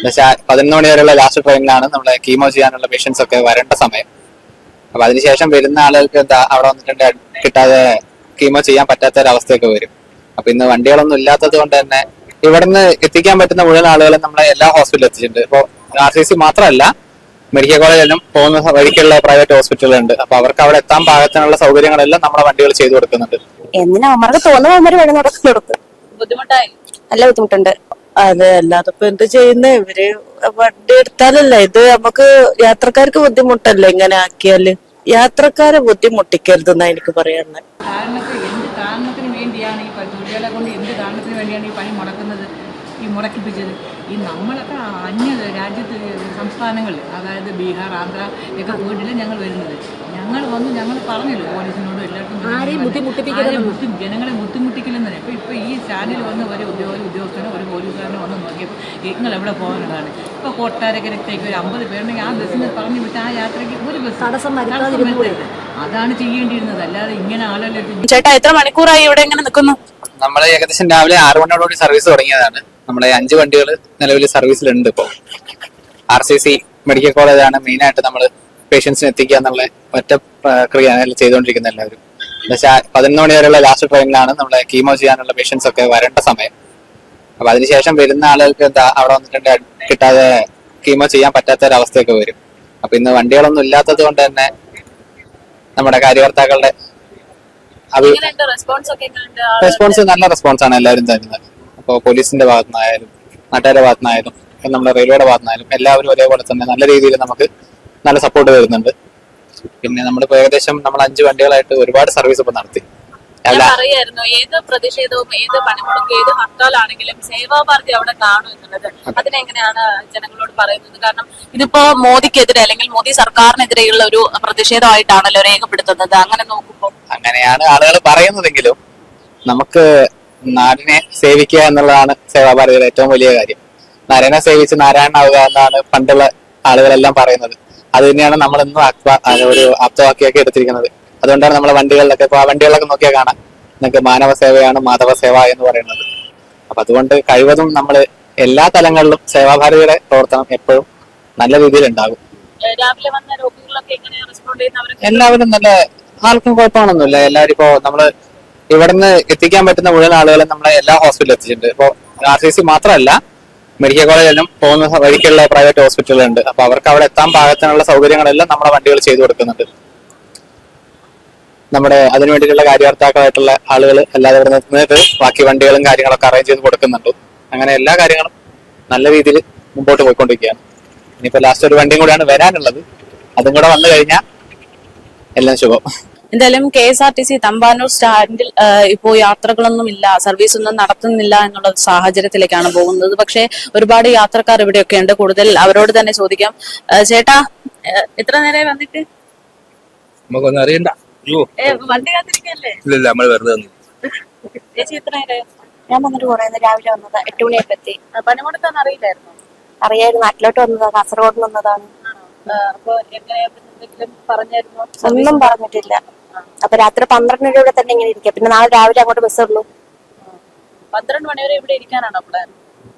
എന്നുവെച്ചാൽ പതിനൊന്ന് മണി വരെയുള്ള ലാസ്റ്റ് ട്രെയിനിലാണ് നമ്മളെ കീമോ ചെയ്യാനുള്ള പേഷ്യൻസ് ഒക്കെ വരേണ്ട സമയം. അപ്പൊ അതിനുശേഷം വരുന്ന ആളുകൾക്ക് എന്താ അവിടെ വന്നിട്ടുണ്ട് കിട്ടാതെ കീമോ ചെയ്യാൻ പറ്റാത്ത ഒരു അവസ്ഥയൊക്കെ വരും. അപ്പൊ ഇന്ന് വണ്ടികളൊന്നും ഇല്ലാത്തത് കൊണ്ട് തന്നെ ഇവിടുന്ന് എത്തിക്കാൻ പറ്റുന്ന മുഴുവൻ ആളുകളും നമ്മളെ എല്ലാ ഹോസ്പിറ്റലിൽ എത്തിച്ചിട്ടുണ്ട്. ഇപ്പൊ ആർ സി സി മാത്രമല്ല മെഡിക്കൽ കോളേജിലും പോകുന്ന വഴിക്കുള്ള പ്രൈവറ്റ് ഹോസ്പിറ്റലുണ്ട് അപ്പൊ അവർക്ക് അവിടെ എത്താൻ പാകത്തിനുള്ള സൗകര്യങ്ങളെല്ലാം നമ്മുടെ വണ്ടികൾ ചെയ്തു കൊടുക്കുന്നുണ്ട്. എന്തിനാ അവർക്ക് തോന്നുന്ന കൊടുക്കും. ബുദ്ധിമുട്ടായി. നല്ല ബുദ്ധിമുട്ടുണ്ട്. അതെ അല്ലാതെ ഇപ്പൊ എന്ത് ചെയ്യുന്നേ? ഇവർ വണ്ടി എടുത്താലല്ലേ? ഇത് നമുക്ക് യാത്രക്കാർക്ക് ബുദ്ധിമുട്ടല്ലേ ഇങ്ങനെ ആക്കിയാൽ? യാത്രക്കാരെ ബുദ്ധിമുട്ടിക്കരുതെന്നാ എനിക്ക് പറയാനുള്ളത് കാരണത്തിൽ എന്ത് കാരണത്തിന് വേണ്ടിയാണ് ഈ തൊഴിലാളികളെ കൊണ്ട് എന്ത് കാരണത്തിന് വേണ്ടിയാണ് ഈ പണി മുടക്കുന്നത് ഈ മുടക്കിപ്പിച്ചത്? ഈ നമ്മളൊക്കെ അന്യ രാജ്യത്ത് സംസ്ഥാനങ്ങളിൽ അതായത് ബീഹാർ ആന്ധ്ര ഒക്കെ പോയിട്ടില്ല ഞങ്ങൾ വരുന്നത്. ഞങ്ങൾ വന്ന് ഞങ്ങൾ പറഞ്ഞല്ലോ പോലീസിനോട് എല്ലാവർക്കും ജനങ്ങളെ ബുദ്ധിമുട്ടിക്കില്ലെന്ന് തന്നെ ഇപ്പം ഇപ്പം ഈ ചാനൽ വന്ന് ഒരു ഉദ്യോഗ ഉദ്യോഗസ്ഥനോ ഒരു പോലീസുകാരനോ വന്ന് നോക്കിയപ്പോൾ നിങ്ങൾ എവിടെ പോകാനുള്ളതാണ്? ഇപ്പോൾ കൊട്ടാരക്കരത്തേക്ക് ഒരു അമ്പത് പേരുണ്ടെങ്കിൽ ആ ബസ്സിന് പറഞ്ഞു വിട്ട് ആ യാത്രയ്ക്ക് ഒരു ബസ് തടസ്സം. അതാണ് ചെയ്യേണ്ടിയിരുന്നത്. അല്ലാതെ ഇങ്ങനെ ആളല്ലേ ചേട്ടാ എത്ര മണിക്കൂറായി ഇവിടെ ഇങ്ങനെ നിൽക്കുന്നു? നമ്മൾ ഏകദേശം രാവിലെ ആറ് മണിയോടുകൂടി സർവീസ് തുടങ്ങിയതാണ്. നമ്മളെ അഞ്ച് വണ്ടികൾ നിലവിൽ സർവീസിലുണ്ട് ഇപ്പോൾ ആർ സി സി മെഡിക്കൽ കോളേജാണ് മെയിനായിട്ട് നമ്മൾ പേഷ്യൻസിന് എത്തിക്കുക എന്നുള്ള ഒറ്റ പ്രക്രിയ ചെയ്തുകൊണ്ടിരിക്കുന്ന എല്ലാവരും. പതിനൊന്ന് മണി വരെയുള്ള ലാസ്റ്റ് ട്രെയിനിലാണ് നമ്മളെ കീമോ ചെയ്യാനുള്ള പേഷ്യൻസ് ഒക്കെ വരേണ്ട സമയം. അപ്പൊ അതിനുശേഷം വരുന്ന ആളുകൾക്ക് എന്താ അവിടെ വന്നിട്ട് കിട്ടാതെ കീമോ ചെയ്യാൻ പറ്റാത്ത ഒരു അവസ്ഥയൊക്കെ വരും. അപ്പൊ ഇന്ന് വണ്ടികളൊന്നും ഇല്ലാത്തത് കൊണ്ട് തന്നെ നമ്മുടെ കാര്യകർത്താക്കളുടെ റെസ്പോൺസ് നല്ല റെസ്പോൺസ് ആണ് എല്ലാവരും തരുന്നത്. അപ്പോൾ പോലീസിന്റെ ഭാഗത്തുനിന്നായാലും നാട്ടുകാരുടെ ഭാഗത്തുനിന്നായാലും നമ്മുടെ റെയിൽവേയുടെ ഭാഗത്തുനിന്നായാലും എല്ലാവരും ഒരേപോലെ തന്നെ നല്ല രീതിയിൽ നമുക്ക് നല്ല സപ്പോർട്ട് തരുന്നുണ്ട് പിന്നെ നമ്മളിപ്പോ ഏകദേശം നമ്മൾ അഞ്ച് വണ്ടികളായിട്ട് ഒരുപാട് സർവീസ് ഇപ്പൊ നടത്തി. ഞാൻ പറയായിരുന്നു ഏത് പ്രതിഷേധവും ഏത് പണിമുടക്കും ഏത് ഹർത്താലാണെങ്കിലും സേവാഭാരതി അവിടെ കാണും എന്നുള്ളത്. അതിനെങ്ങനെയാണ് ജനങ്ങളോട് പറയുന്നത്? കാരണം ഇതിപ്പോ മോദിക്കെതിരെ അല്ലെങ്കിൽ മോദി സർക്കാരിനെതിരെയുള്ള ഒരു പ്രതിഷേധമായിട്ടാണല്ലോ രേഖപ്പെടുത്തുന്നത്. അങ്ങനെ നോക്കുമ്പോൾ അങ്ങനെയാണ് ആളുകൾ പറയുന്നതെങ്കിലും നമുക്ക് നാടിനെ സേവിക്കുക എന്നുള്ളതാണ് സേവാഭാരതിയുടെ ഏറ്റവും വലിയ കാര്യം. നാരായണ സേവിച്ച് നാരായണനാവുക എന്നാണ് പണ്ടുള്ള ആളുകളെല്ലാം പറയുന്നത്. അത് തന്നെയാണ് നമ്മൾ ഇന്ന് ഒരു ആപ്തവാക്കിയൊക്കെ എടുത്തിരിക്കുന്നത്. അതുകൊണ്ടാണ് നമ്മളെ വണ്ടികളിലൊക്കെ ആ വണ്ടികളിലൊക്കെ നോക്കിയാൽ കാണാം. നിങ്ങൾക്ക് മാനവ സേവയാണ് മാധവ സേവ എന്ന് പറയുന്നത്. അപ്പൊ അതുകൊണ്ട് കഴിവതും നമ്മൾ എല്ലാ തലങ്ങളിലും സേവാഭാരതിയുടെ പ്രവർത്തനം എപ്പോഴും നല്ല രീതിയിൽ ഉണ്ടാകും എല്ലാവരും നല്ല ആർക്കും കുഴപ്പമാണൊന്നുമില്ല എല്ലാവരും ഇപ്പോ നമ്മൾ ഇവിടുന്ന് എത്തിക്കാൻ പറ്റുന്ന മുഴുവൻ ആളുകളും നമ്മളെ എല്ലാ ഹോസ്പിറ്റലിൽ എത്തിച്ചിട്ടുണ്ട്. ഇപ്പോ ആർ സി സി മാത്രമല്ല മെഡിക്കൽ കോളേജെല്ലാം പോകുന്ന വഴിക്കുള്ള പ്രൈവറ്റ് ഹോസ്പിറ്റലുണ്ട് അപ്പൊ അവർക്ക് അവിടെ എത്താൻ പാകത്തിനുള്ള സൗകര്യങ്ങളെല്ലാം നമ്മുടെ വണ്ടികൾ ചെയ്തു കൊടുക്കുന്നുണ്ട്. നമ്മുടെ അതിനു വേണ്ടിയിട്ടുള്ള കാര്യകർത്താക്കളായിട്ടുള്ള ആളുകൾ അല്ലാതെ ഇവിടെ നിന്നിട്ട് ബാക്കി വണ്ടികളും കാര്യങ്ങളൊക്കെ അറേഞ്ച് ചെയ്ത് കൊടുക്കുന്നുണ്ട്. അങ്ങനെ എല്ലാ കാര്യങ്ങളും നല്ല രീതിയിൽ മുമ്പോട്ട് പോയിക്കൊണ്ടിരിക്കുകയാണ്. ഇനിയിപ്പോ ലാസ്റ്റ് ഒരു വണ്ടിയും കൂടിയാണ് വരാനുള്ളത്. അതും കൂടെ വന്നു കഴിഞ്ഞാൽ എല്ലാം ശുഭം. എന്തായാലും K S R T C Thampanoor സ്റ്റാൻഡിൽ ഇപ്പോൾ ഇപ്പോ യാത്രകളൊന്നും ഇല്ല സർവീസ് ഒന്നും നടത്തുന്നില്ല എന്നുള്ള സാഹചര്യത്തിലേക്കാണ് പോകുന്നത്. പക്ഷേ ഒരുപാട് യാത്രക്കാർ ഇവിടെയൊക്കെ ഉണ്ട്. കൂടുതൽ അവരോട് തന്നെ ചോദിക്കാം. ചേട്ടാ എത്ര നേരെ വന്നിട്ട്? നമുക്കൊന്നും അറിയണ്ട. വണ്ടി കാത്തിരിക്കല്ലേ? ഇല്ല നമ്മൾ വെറുതെ വന്നു. ചേച്ചി എത്ര നേരമായി? ഞാൻ വന്നിട്ട് കുറേ രാവിലെ വന്നത് എട്ട് മണിയായപ്പോ എത്തി പണിമുടക്കാന്ന് അറിയില്ലായിരുന്നു? അറിയായിരുന്നു. നാട്ടിലോട്ട് വന്നതാ കാസർഗോഡ് വന്നതാണ്. അപ്പൊ എങ്ങനെയാ? എന്തെങ്കിലും പറഞ്ഞായിരുന്നു? ഒന്നും പറഞ്ഞിട്ടില്ല. അപ്പൊ രാത്രി പന്ത്രണ്ട് ഇവിടെ തന്നെ ഇങ്ങനെ ഇരിക്കുക. പിന്നെ നാളെ രാവിലെ അങ്ങോട്ട് ബസ് ഉള്ളൂ പന്ത്രണ്ട് മണിവരെ ഇവിടെ ഇരിക്കാനാണോ പ്ലാൻ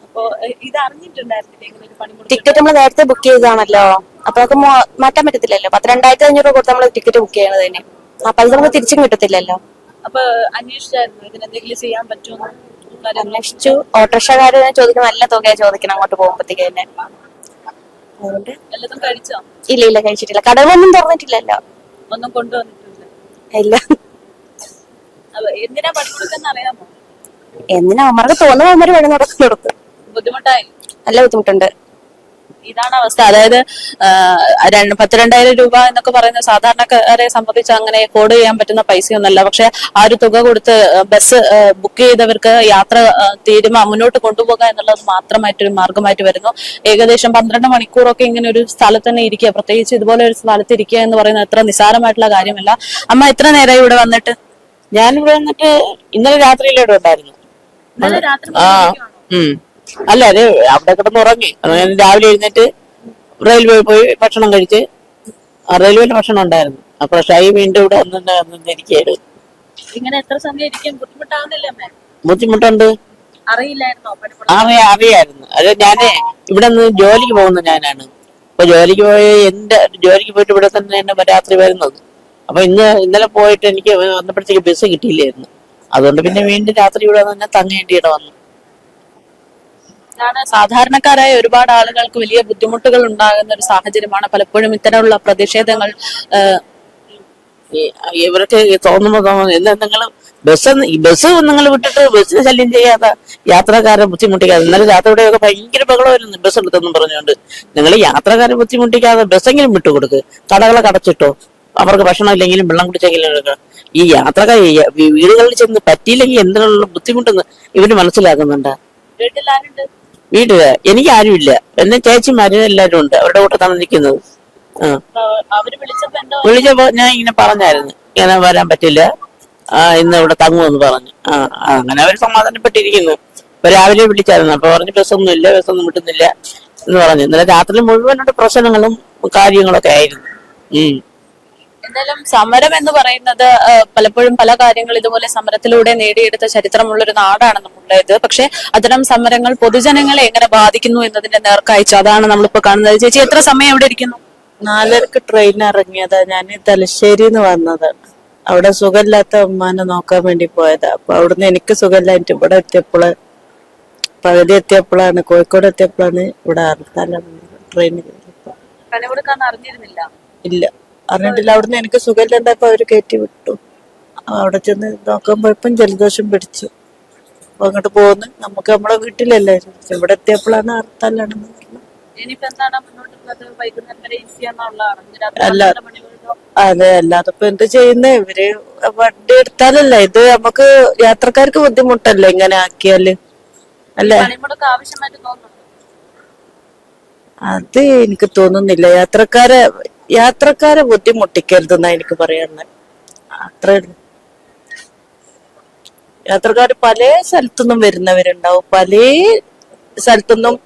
അപ്പൊ ഏഹ്, ഇത് അറിഞ്ഞിട്ടുണ്ടായിരുന്നില്ല ഇങ്ങനെ ഒരു ടിക്കറ്റ് നമ്മൾ നേരത്തെ ബുക്ക് ചെയ്താണല്ലോ അപ്പൊ നമുക്ക് മാറ്റാൻ പറ്റത്തില്ലല്ലോ. പത്തിരണ്ടായിരത്തി അഞ്ഞൂറ് കൊടുത്ത് നമ്മൾ ടിക്കറ്റ് ബുക്ക് ചെയ്യണത് തന്നെ ആ പൈസ നമുക്ക് തിരിച്ചും കിട്ടത്തില്ലല്ലോ. അപ്പൊ അന്വേഷിച്ചായിരുന്നു. ഇതിനെന്തെങ്കിലും ചെയ്യാൻ പറ്റുമോ? അന്വേഷിച്ചു. ഓട്ടോറിക്ഷക്കാര് ചോദിക്കുന്ന നല്ല തുകയാ ചോദിക്കണം അങ്ങോട്ട് പോകുമ്പോഴത്തേക്ക് തന്നെ. ഇല്ല ഇല്ല കഴിച്ചിട്ടില്ല. കടകളൊന്നും തുറന്നിട്ടില്ലല്ലോ. ഒന്നും കൊണ്ടുവന്നിട്ടില്ല. ഇല്ല. എന്തിനാ പണിമുടക്കെന്ന് അറിയാമോ? എന്തിനാ? അവന്മാർക്ക് തോന്നുന്ന അവന്മാര് വഴി നടത്തി ബുദ്ധിമുട്ടായി. നല്ല ബുദ്ധിമുട്ടുണ്ട്. ഇതാണ് അവസ്ഥ. അതായത് പത്ത് രണ്ടായിരം രൂപ എന്നൊക്കെ പറയുന്ന സാധാരണക്കാരെ സംബന്ധിച്ച് അങ്ങനെ അഫോർഡ് ചെയ്യാൻ പറ്റുന്ന പൈസയൊന്നല്ല പക്ഷെ ആ ഒരു തുക കൊടുത്ത് ബസ് ബുക്ക് ചെയ്തവർക്ക് യാത്ര തീരുമാ മുന്നോട്ട് കൊണ്ടുപോകുക എന്നുള്ളത് മാത്രമായിട്ടൊരു മാർഗമായിട്ട് വരുന്നു. ഏകദേശം പന്ത്രണ്ട് മണിക്കൂറൊക്കെ ഇങ്ങനെ ഒരു സ്ഥലത്ത് തന്നെ ഇരിക്കുക. പ്രത്യേകിച്ച് ഇതുപോലെ ഒരു സ്ഥലത്ത് ഇരിക്കുക എന്ന് പറയുന്നത് അത്ര നിസ്സാരമായിട്ടുള്ള കാര്യമല്ല. അമ്മ എത്ര നേരമായി ഇവിടെ വന്നിട്ട്? ഞാനിവിടെ വന്നിട്ട് ഇന്നലെ രാത്രിയിലൂടെ ഉണ്ടായിരുന്നു. ആ ഉം. അല്ല അത് അവിടെ കിടന്ന് ഉറങ്ങി. ഞാൻ രാവിലെ എഴുന്നേറ്റ് റെയിൽവേ പോയി ഭക്ഷണം കഴിച്ച് റെയിൽവേയിൽ ഭക്ഷണം ഉണ്ടായിരുന്നു. അപ്പൊ ഷൈ വീണ്ടും ഇവിടെ ഇരിക്കുകയായിരുന്നു. ഇങ്ങനെ എത്ര സമയം ബുദ്ധിമുട്ടാവുന്നില്ല ബുദ്ധിമുട്ടുണ്ട്. അറിയില്ലായിരുന്നോ? അറിയാ അറിയായിരുന്നു. അത് ഞാൻ ഇവിടെ നിന്ന് ജോലിക്ക് പോകുന്ന ഞാനാണ്. അപ്പൊ ജോലിക്ക് പോയി എന്റെ ജോലിക്ക് പോയിട്ട് ഇവിടെ തന്നെ എന്നെ രാത്രി വരുന്നത്. അപ്പൊ ഇന്ന് ഇന്നലെ പോയിട്ട് എനിക്ക് വന്നപ്പോഴത്തേക്ക് ബസ് കിട്ടിയില്ലായിരുന്നു. അതുകൊണ്ട് പിന്നെ വീണ്ടും രാത്രി ഇവിടെ തന്നെ തങ്ങേണ്ടി ഇവിടെ വന്നു. ഇതാണ് സാധാരണക്കാരായ ഒരുപാട് ആളുകൾക്ക് വലിയ ബുദ്ധിമുട്ടുകൾ ഉണ്ടാകുന്ന ഒരു സാഹചര്യമാണ്. പലപ്പോഴും ഇത്തരമുള്ള പ്രതിഷേധങ്ങൾ ഇവർക്ക് തോന്നുമ്പോ തോന്നുന്നു എന്താ നിങ്ങൾ ബസ് ബസ് നിങ്ങൾ വിട്ടിട്ട് ബസ്സിന് ശല്യം ചെയ്യാതെ യാത്രക്കാരെ ബുദ്ധിമുട്ടിക്കാതെ ഇന്നലെ രാത്രിയുടെയൊക്കെ ഭയങ്കര ബഹളമായിരുന്നു ബസ് എടുത്തെന്നും പറഞ്ഞുകൊണ്ട്. നിങ്ങൾ യാത്രക്കാരെ ബുദ്ധിമുട്ടിക്കാതെ ബസ്സെങ്കിലും വിട്ടുകൊടുക്ക്. കടകളെ കടച്ചിട്ടോ അവർക്ക് ഭക്ഷണം ഇല്ലെങ്കിലും വെള്ളം കുടിച്ചെങ്കിലും എടുക്കണം. ഈ യാത്രക്കാർ വീടുകളിൽ ചെന്ന് പറ്റിയില്ലെങ്കിൽ എന്തിനുള്ള ബുദ്ധിമുട്ടെന്ന് ഇവർ മനസ്സിലാക്കുന്നുണ്ട്. വീട്ടിൽ ആരുണ്ട് വീട്ടിൽ എനിക്ക് ആരുമില്ല എന്നെ ചേച്ചിമാരും എല്ലാരും ഉണ്ട്. അവരുടെ കൂട്ടത്താണ് നിൽക്കുന്നത് വിളിച്ചപ്പോ ഞാൻ ഇങ്ങനെ പറഞ്ഞായിരുന്നു. ഇങ്ങനെ വരാൻ പറ്റില്ല. ആ ഇന്ന് ഇവിടെ തങ്ങുമെന്ന് പറഞ്ഞു. ആ അങ്ങനെ അവർ സമാധാനപ്പെട്ടിരിക്കുന്നു. ഇപ്പൊ രാവിലെ വിളിച്ചായിരുന്നു. അപ്പൊ പറഞ്ഞു ബസ്സൊന്നും ഇല്ല ബസ്സൊന്നും വിട്ടുന്നില്ല എന്ന് പറഞ്ഞു. ഇന്നലെ രാത്രി മുഴുവനോട് പ്രശ്നങ്ങളും കാര്യങ്ങളൊക്കെ ആയിരുന്നു. ഉം. എന്തായാലും സമരം എന്ന് പറയുന്നത് പലപ്പോഴും പല കാര്യങ്ങൾ ഇതുപോലെ സമരത്തിലൂടെ നേടിയെടുത്ത ചരിത്രമുള്ള ഒരു നാടാണ് നമ്മളുടേത് പക്ഷെ അത്തരം സമരങ്ങൾ പൊതുജനങ്ങളെ എങ്ങനെ ബാധിക്കുന്നു എന്നതിന്റെ നേർക്കാഴ്ച അതാണ് നമ്മളിപ്പോ കാണുന്നത്. ചേച്ചി എത്ര സമയം ഇവിടെ ഇരിക്കുന്നു? നാലരക്ക് ട്രെയിൻ ഇറങ്ങിയതാ. ഞാൻ തലശ്ശേരിന്ന് വന്നതാണ് അവിടെ സുഖമില്ലാത്ത ഉമ്മാനെ നോക്കാൻ വേണ്ടി പോയതാ. അപ്പൊ അവിടുന്ന് എനിക്ക് സുഖമില്ല. സുഖമില്ലായിട്ട് ഇവിടെ എത്തിയപ്പോൾ പകുതി എത്തിയപ്പോഴാണ് കോഴിക്കോട് എത്തിയപ്പോഴാണ് ഇവിടെ പണികൊടുക്കാൻ അറിഞ്ഞിരുന്നില്ല? ഇല്ല. അറിഞ്ഞിട്ടില്ല. അവിടുന്ന് എനിക്ക് സുഖമില്ലാണ്ടപ്പോ അവർ കയറ്റി വിട്ടു. അവിടെ ചെന്ന് നോക്കാൻ പോയപ്പം ജലദോഷം പിടിച്ചു. അപ്പൊ അങ്ങോട്ട് പോന്ന്. നമുക്ക് നമ്മളെ വീട്ടിലല്ലായിരുന്നു ഇവിടെ എത്തിയപ്പോഴാണ് ഹർത്താലാണെന്ന് അല്ല. അതെ. അല്ലാതെ ഇപ്പൊ എന്ത് ചെയ്യുന്നേ? ഇവർ വണ്ടി എടുത്താലല്ല? ഇത് നമുക്ക് യാത്രക്കാർക്ക് ബുദ്ധിമുട്ടല്ലേ ഇങ്ങനെ ആക്കിയാൽ? അല്ലേ? അത് എനിക്ക് തോന്നുന്നില്ല. യാത്രക്കാരെ യാത്രക്കാരെ ബുദ്ധിമുട്ടിക്കരുതെന്നാ എനിക്ക് പറയാനുള്ളത് അത്രേ യാത്രക്കാർ പല സ്ഥലത്തുനിന്നും വരുന്നവരുണ്ടാവും. പല സ്ഥലത്തുനിന്നും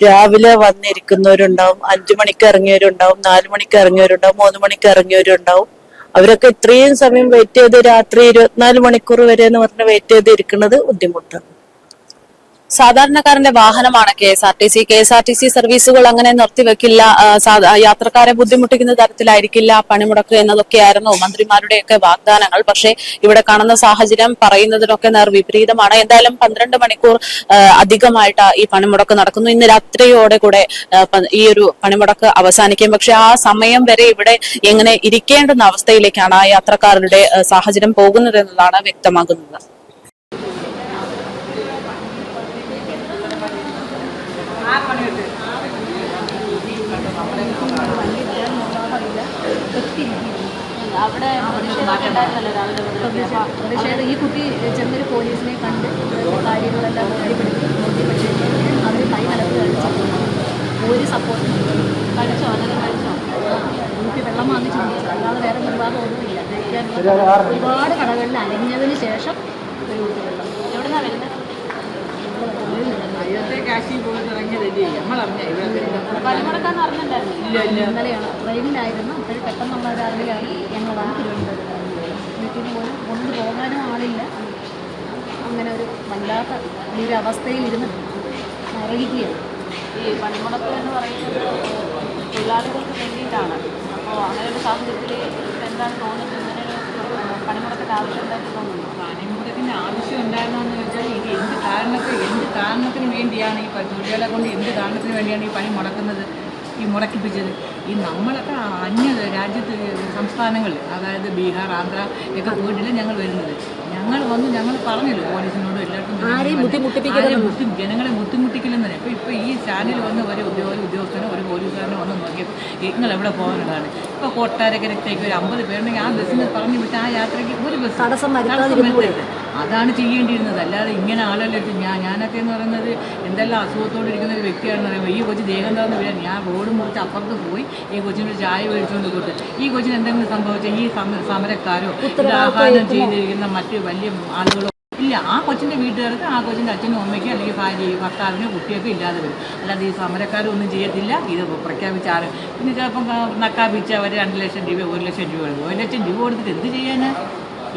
രാവിലെ വന്നിരിക്കുന്നവരുണ്ടാവും അഞ്ചു മണിക്ക് ഇറങ്ങിയവരുണ്ടാവും നാലു മണിക്ക് ഇറങ്ങിയവരുണ്ടാവും മൂന്ന് മണിക്ക് ഇറങ്ങിയവരുണ്ടാവും. അവരൊക്കെ ഇത്രയും സമയം വെയിറ്റ് ചെയ്ത് രാത്രി ഇരുപത്തിനാല് മണിക്കൂർ വരെ എന്ന് പറഞ്ഞ് വെയിറ്റ് ചെയ്ത് ഇരിക്കുന്നത് ബുദ്ധിമുട്ടാണ്. സാധാരണക്കാരന്റെ വാഹനമാണ് K S R T C. K S R T C സർവീസുകൾ അങ്ങനെ നിർത്തിവെക്കില്ല. യാത്രക്കാരെ ബുദ്ധിമുട്ടിക്കുന്ന തരത്തിലായിരിക്കില്ല പണിമുടക്ക് എന്നതൊക്കെയായിരുന്നു മന്ത്രിമാരുടെയൊക്കെ വാഗ്ദാനങ്ങൾ. പക്ഷേ ഇവിടെ കാണുന്ന സാഹചര്യം പറയുന്നതിനൊക്കെ നേർ വിപരീതമാണ്. എന്തായാലും പന്ത്രണ്ട് മണിക്കൂർ അധികമായിട്ട് ഈ പണിമുടക്ക് നടക്കുന്നു. ഇന്ന് രാത്രിയോടെ കൂടെ ഈ ഒരു പണിമുടക്ക് അവസാനിക്കും. പക്ഷെ ആ സമയം വരെ ഇവിടെ എങ്ങനെ ഇരിക്കേണ്ടുന്ന അവസ്ഥയിലേക്കാണ് ആ യാത്രക്കാരുടെ സാഹചര്യം പോകുന്നത് എന്നതാണ് വ്യക്തമാകുന്നത്. അവിടെ പ്രതിഷേധം. ഈ കുട്ടി ചെന്നൊരു പോലീസിനെ കണ്ട് കാര്യങ്ങളെല്ലാം ബോധ്യപ്പെടുത്തി ബോധ്യപ്പെട്ട് അവർ കൈ കലർത്തി കളിച്ചു ഒരു സപ്പോർട്ട് കഴിച്ചോ അതെല്ലാം കഴിച്ചോ എനിക്ക് വെള്ളം വാങ്ങി ചിന്തിച്ചു അല്ലാതെ വേറെ നിർവാഹം ഒന്നുമില്ല. ഒരുപാട് കടകളിൽ അലഞ്ഞതിന് ശേഷം ഒരു കുട്ടി വെള്ളം വരുന്നത് പോയി നമ്മളറിഞ്ഞ? ഇവിടെ ഇന്നലെയാണ്. ട്രെയിനിലായിരുന്നു. അപ്പോൾ പെട്ടെന്നുള്ള രാവിലെയാണ് ഞങ്ങൾ തിരുവനന്തപുരം തിരുവനന്തപുരത്ത് വീട്ടിൽ പോലും കൊണ്ട് പോകാനും ആളില്ല. അങ്ങനെ ഒരു വല്ലാത്ത ഈ ഒരു അവസ്ഥയിൽ ഇരുന്ന് അറിയിക്കുകയാണ് ഈ പണിമുടക്ക് എന്ന് പറയുന്നത് തൊഴിലാളികൾക്ക് വേണ്ടിയിട്ടാണ്. അപ്പോൾ അങ്ങനെ ഒരു സാഹചര്യത്തിൽ എന്താണ് തോന്നുന്നത്? ഇങ്ങനെ ഒരു ആവശ്യം എന്തായിട്ട് തോന്നുന്നു? പണിമുടക്കിന്റെ ആവശ്യം ഉണ്ടായിരുന്നെന്ന് വെച്ചാൽ ഇത് എന്ത് കാരണത്തിന് എന്ത് കാരണത്തിന് വേണ്ടിയാണ് ഈ തൊഴിലാളികളെ കൊണ്ട് എന്ത് കാരണത്തിന് വേണ്ടിയാണ് ഈ പണി മുടക്കുന്നത് ഈ മുടക്കിപ്പിച്ചത്? ഈ നമ്മളൊക്കെ അന്യ രാജ്യത്ത് സംസ്ഥാനങ്ങളിൽ അതായത് ബീഹാർ ആന്ധ്ര ഒക്കെ പോയിട്ടില്ല ഞങ്ങൾ വരുന്നത്. ഞങ്ങൾ വന്ന് ഞങ്ങൾ പറഞ്ഞല്ലോ പോലീസിനോട് എല്ലാവർക്കും ജനങ്ങളെ ബുദ്ധിമുട്ടിക്കില്ലെന്ന് തന്നെ ഇപ്പം ഇപ്പം ഈ ചാനൽ വന്ന് ഒരു ഉദ്യോഗ ഉദ്യോഗസ്ഥനോ ഒരു പോലീസുകാരനോ വന്ന് നോക്കിയപ്പോൾ നിങ്ങൾ എവിടെ പോകാനുള്ളതാണ്? ഇപ്പോൾ കൊട്ടാരക്കരത്തേക്ക് ഒരു അമ്പത് പേരുണ്ടെങ്കിൽ ആ ബസ്സിന് പറഞ്ഞു വിട്ട് ആ യാത്രയ്ക്ക് ഒരു ബസ് തടസ്സം വരുത്താതിരുന്നു. അതാണ് ചെയ്യേണ്ടിയിരുന്നത്. അല്ലാതെ ഇങ്ങനെ ആളല്ലേ ഞാൻ ഞാനൊക്കെ എന്ന് പറയുന്നത് എന്തെല്ലാം അസുഖത്തോടെ ഇരിക്കുന്ന ഒരു വ്യക്തിയാണെന്ന് പറയുമ്പോൾ ഈ കൊച്ചു ദേഹം എന്താണെന്ന് വരാൻ ഞാൻ റോഡ് മുറിച്ച് അപ്പുറത്ത് പോയി ഈ കൊച്ചിനൊരു ചായ മേടിച്ചുകൊണ്ട് കൊടുത്ത് ഈ കൊച്ചിന് എന്തെങ്കിലും സംഭവിച്ചാൽ ഈ സമരക്കാരോ ആഹ്വാനം ചെയ്തിരിക്കുന്ന മറ്റ് വലിയ ആളുകളോ ഇല്ല. ആ കൊച്ചിന്റെ വീട്ടുകാർക്ക് ആ കൊച്ചിന്റെ അച്ഛനും അമ്മയ്ക്കും അല്ലെങ്കിൽ ഭാര്യ ഭർത്താവിനും കുട്ടിയൊക്കെ ഇല്ലാതെ വരും. അല്ലാതെ ഈ സമരക്കാരൊന്നും ചെയ്യത്തില്ല. ഇത് പ്രഖ്യാപിച്ച ആരും പിന്നെ ചിലപ്പം നക്കാപിച്ച അവർ രണ്ട് ലക്ഷം രൂപ ഒരു ലക്ഷം രൂപ ഒരു ലക്ഷം രൂപ കൊടുത്തിട്ട് എന്ത് ചെയ്യാനാ?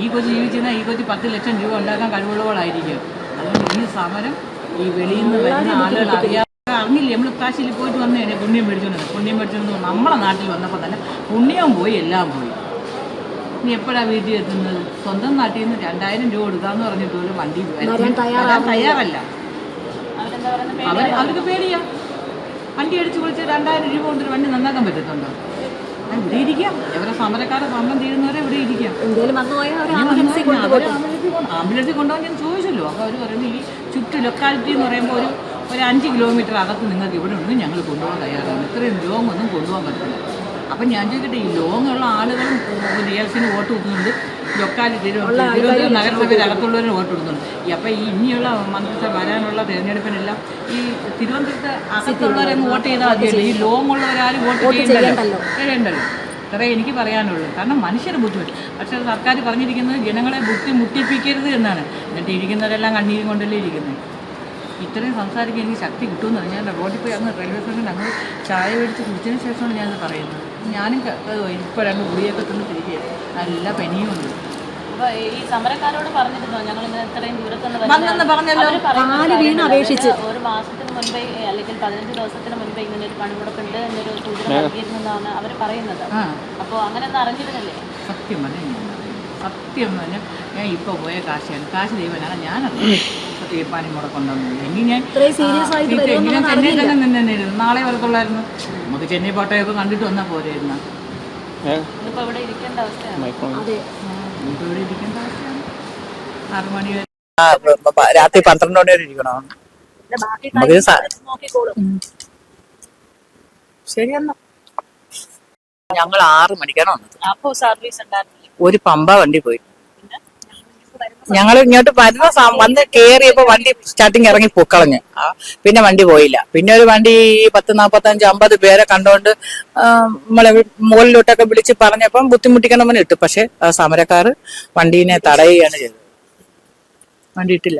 ഈ കൊച്ചു ജീവിച്ചിരുന്ന ഈ കൊച്ചു പത്ത് ലക്ഷം രൂപ ഉണ്ടാക്കാൻ കഴിവുള്ളവളായിരിക്കും. അതുകൊണ്ട് ഈ സമരം ഈ വെളിയിൽ നിന്ന് വരുന്ന ആളുകൾ അറിയാതെ അറിഞ്ഞില്ല? നമ്മൾ കാശിയിൽ പോയിട്ട് വന്നേനെ പുണ്യം മേടിച്ചോണ്ട് പുണ്യം മേടിച്ചോണ്ട് വന്ന്. നമ്മളെ നാട്ടിൽ വന്നപ്പോൾ തന്നെ പുണ്യവും പോയി എല്ലാം പോയി. നീ എപ്പോഴാ വീട്ടിൽ എത്തുന്നത്? സ്വന്തം നാട്ടിൽ നിന്ന് രണ്ടായിരം രൂപ കൊടുക്കാന്ന് പറഞ്ഞിട്ട് പോലും വണ്ടി വരാൻ തയ്യാറല്ല. അവർ അവർക്ക് പേടിയാ. വണ്ടി അടിച്ചു കുളിച്ച് രണ്ടായിരം രൂപ കൊണ്ടൊരു വണ്ടി നന്നാക്കാൻ പറ്റത്തുണ്ടോ? ഇവിടെ ഇരിക്കാം. എവരെ സമരക്കാരെ സമരം തീരുന്നവരെ ഇവിടെ ഇരിക്കാം. എന്തെങ്കിലും വന്നു പോയാൽ ആംബുലൻസിൽ കൊണ്ടുപോകാൻ ഞാൻ ചോദിച്ചല്ലോ. അപ്പോൾ അവർ പറയുന്നത് ഈ ചുറ്റു ലൊക്കാലിറ്റി എന്ന് പറയുമ്പോൾ ഒരു ഒരു അഞ്ച് കിലോമീറ്റർ അകത്ത് നിങ്ങൾക്ക് ഇവിടെ ഉണ്ടെങ്കിൽ ഞങ്ങൾ കൊണ്ടുപോകാൻ തയ്യാറാണ്. ഇത്രയും ലോങ് ഒന്നും കൊണ്ടുപോകാൻ പറ്റില്ല. അപ്പം ഞാൻ ചോദിക്കട്ടെ ഈ ലോങ്ങുള്ള ആളുകളും ഡി എൽ സിന് വോട്ട് കൊടുക്കുന്നുണ്ട്. ലൊക്കാലിറ്റി തിരുവനന്തപുരം നഗരസഭയിൽ അകത്തുള്ളവരും വോട്ട് കൊടുക്കുന്നുണ്ട്. അപ്പൊ ഈ ഇനിയുള്ള മന്ത്രിസഭ വരാനുള്ള തിരഞ്ഞെടുപ്പിനെല്ലാം ഈ തിരുവനന്തപുരത്ത് അകത്തുള്ളവരൊന്ന് വോട്ട് ചെയ്താൽ മതിയല്ലോ? ഈ ലോങ് ഉള്ളവരാരും വോട്ട് ചെയ്യണ്ടല്ലോ? ചെയ്യണ്ടല്ലോ. ഇത്രേ എനിക്ക് പറയാനുള്ളൂ. കാരണം മനുഷ്യരെ ബുദ്ധിമുട്ട്. പക്ഷേ സർക്കാർ പറഞ്ഞിരിക്കുന്നത് ജനങ്ങളെ ബുദ്ധി മുട്ടിപ്പിക്കരുത് എന്നാണ്. എന്നിട്ട് ഇരിക്കുന്നവരെല്ലാം കണ്ണീരും കൊണ്ടല്ലേ ഇരിക്കുന്നത് ഇത്രയും സംസാരിക്കാൻ എനിക്ക് ശക്തി കിട്ടുമെന്ന് ഞാൻ റോഡിൽ പോയി അങ്ങ് റെയിൽവേ സ്റ്റേഷനിൽ അങ്ങ് ചായ മേടിച്ച് കുടിച്ചതിന് ശേഷമാണ് ഞാനത് പറയുന്നത്. ഞാനും ഇപ്പോൾ രണ്ട് ഗുളിയൊക്കെ തിന്ന് തിരികെ നല്ല പനിയുമുണ്ട് ഈ സമരക്കാരോട് പറഞ്ഞിരുന്നോ? ഞങ്ങൾ ഇത്രയും ദൂരത്തുനിന്ന് പറഞ്ഞല്ലോ. അപേക്ഷിച്ച്. ഒരു മാസത്തിന് മുൻപേ അല്ലെങ്കിൽ പതിനഞ്ച് ദിവസത്തിന് മുൻപേ ഇങ്ങനെ ഒരു പണിമുടക്കുണ്ട് എന്നൊരു സൂചന നൽകിയിരുന്നെന്നാണ് അവർ പറയുന്നത്. അപ്പോൾ അങ്ങനെ ഒന്നും അറിഞ്ഞിരുന്നില്ലേ? സത്യം സത്യം ഞാൻ ഇപ്പോൾ പോയ കാശാണ്. കാശ് ദൈവനാണ് ഞാനത് ഈ പനി എങ്കിൽ ഞാൻ serious ആയിട്ട് നാളെ വരത്തുള്ളായിരുന്നു. നമുക്ക് ചെന്നൈ പാട്ടയൊക്കെ കണ്ടിട്ട് വന്നാൽ പോരായിരുന്നു ഇതിപ്പോ ഇവിടെ ഇരിക്കേണ്ട അവസ്ഥയാണ്. അതെ. നമുക്ക് ഇവിടെ ഇരിക്കേണ്ട അവസ്ഥയാണ്. ആറ് മണി വരെ. രാത്രി പന്ത്രണ്ട് മണി വരെ ഇരിക്കണോ? സ- ഞങ്ങൾ ആറ് മണിക്കാണ് വന്നത്. അപ്പോൾ സർവീസ് ഉണ്ടായിരുന്നില്ല. ഒരു പമ്പ വണ്ടി പോയി. ഞങ്ങൾ ഇങ്ങോട്ട് വരുന്ന വന്ന് കേറിയപ്പോ വണ്ടി സ്റ്റാർട്ടിങ് ഇറങ്ങി പൊക്കളഞ്ഞ് പിന്നെ വണ്ടി പോയില്ല. പിന്നെ ഒരു വണ്ടി പത്ത് നാപ്പത്തഞ്ച് അമ്പത് പേരെ കണ്ടോണ്ട് നമ്മളെ മുകളിലോട്ടൊക്കെ വിളിച്ച് പറഞ്ഞപ്പം ബുദ്ധിമുട്ടിക്കണമെന്ന് ഇട്ടു. പക്ഷെ സമരക്കാർ വണ്ടീനെ തടയുകയാണ് ചെയ്തത്. വണ്ടി ഇട്ടില്ല.